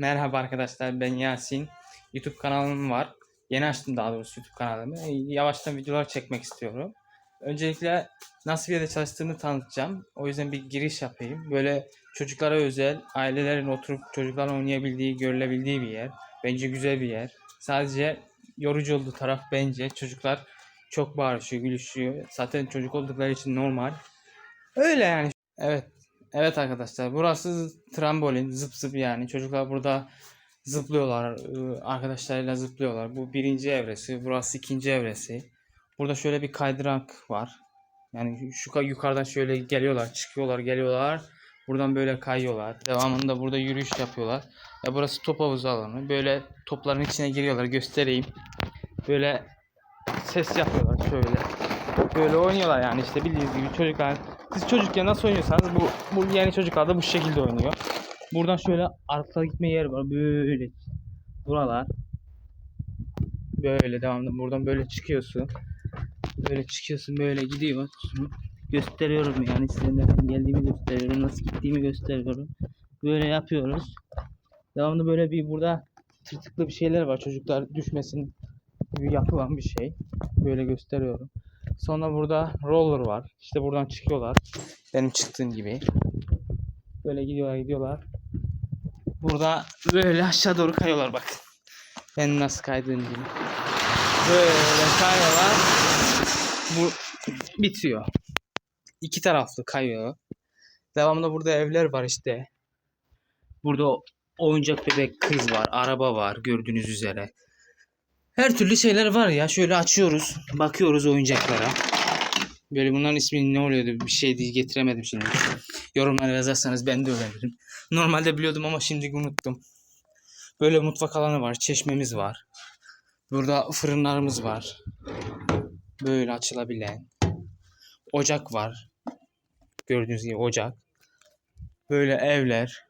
Merhaba arkadaşlar ben Yasin. YouTube kanalım var. Yeni açtım daha doğrusu YouTube kanalımı. E, Yavaştan videolar çekmek istiyorum. Öncelikle nasıl bir yerde çalıştığımı tanıtacağım. O yüzden bir giriş yapayım. Böyle çocuklara özel, ailelerin oturup çocukların oynayabildiği, görülebildiği bir yer. Bence güzel bir yer. Sadece yorucu olduğu taraf bence çocuklar çok bağırışıyor, gülüşüyor. Zaten çocuk oldukları için normal. Öyle yani. Evet. Evet arkadaşlar burası trambolin zıp zıp yani. Çocuklar burada zıplıyorlar ıı, arkadaşlarıyla zıplıyorlar. Bu birinci evresi burası ikinci evresi. Burada şöyle bir kaydırak var. Yani şu ka- yukarıdan şöyle geliyorlar çıkıyorlar geliyorlar. Buradan böyle kayıyorlar. Devamında burada yürüyüş yapıyorlar. Ya burası top havuzu alanı. Böyle topların içine giriyorlar göstereyim. Böyle ses yapıyorlar şöyle böyle oynuyorlar yani işte bildiğiniz gibi çocuklar siz çocukken nasıl oynuyorsanız bu, bu yeni çocuklar da bu şekilde oynuyor. Buradan şöyle arka gitme yer var böyle. Buralar. Böyle devamlı buradan böyle çıkıyorsun. Böyle çıkıyorsun böyle gidiyorsun. Gösteriyorum yani size nereden geldiğimi gösteriyorum. Nasıl gittiğimi gösteriyorum. Böyle yapıyoruz. Devamlı böyle bir burada tırtıklı bir şeyler var. Çocuklar düşmesin gibi yapılan bir şey. Böyle gösteriyorum. Sonra burada roller var. İşte buradan çıkıyorlar. Benim çıktığım gibi. Böyle gidiyorlar gidiyorlar. Burada böyle aşağı doğru kayıyorlar bak. Ben nasıl kaydığım gibi. Böyle kayıyorlar. Bu bitiyor. İki taraflı kayıyor. Devamında burada evler var işte. Burada oyuncak bebek kız var. Araba var gördüğünüz üzere. Her türlü şeyler var ya. Şöyle açıyoruz. Bakıyoruz oyuncaklara. Böyle bunların ismi ne oluyordu? Bir şey değil getiremedim şimdi. Yorumlara yazarsanız ben de öğrenirim. Normalde biliyordum ama şimdi unuttum. Böyle mutfak alanı var. Çeşmemiz var. Burada fırınlarımız var. Böyle açılabilen. Ocak var. Gördüğünüz gibi ocak. Böyle evler.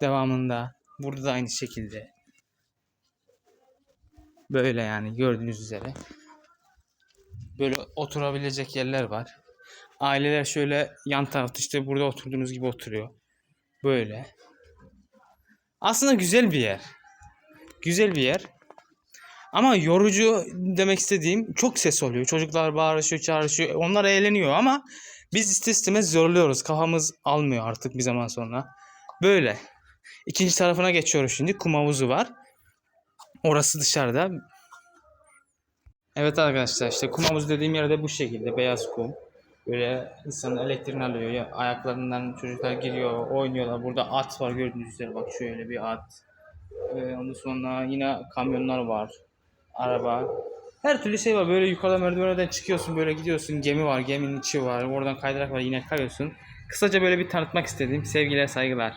Devamında. Burada da aynı şekilde. Böyle yani gördüğünüz üzere. Böyle oturabilecek yerler var. Aileler şöyle yan tarafta işte burada oturduğunuz gibi oturuyor. Böyle. Aslında güzel bir yer. Güzel bir yer. Ama yorucu demek istediğim çok ses oluyor. Çocuklar bağırışıyor, çağrışıyor. Onlar eğleniyor ama biz ister istemez zorluyoruz. Kafamız almıyor artık bir zaman sonra. Böyle. İkinci tarafına geçiyoruz şimdi. Kum havuzu var. Orası dışarıda. Evet arkadaşlar işte kum havuzu dediğim yerde bu şekilde beyaz kum. Böyle insanın elektriğini alıyor. Ya, ayaklarından çocuklar giriyor, oynuyorlar. Burada at var gördüğünüz üzere bak şöyle bir at. Ee, ondan sonra yine kamyonlar var. Araba. Her türlü şey var. Böyle yukarıda merdivenlerden çıkıyorsun böyle gidiyorsun. Gemi var, geminin içi var. Oradan kaydırak var yine kayıyorsun. Kısaca böyle bir tanıtmak istedim. Sevgiler, saygılar.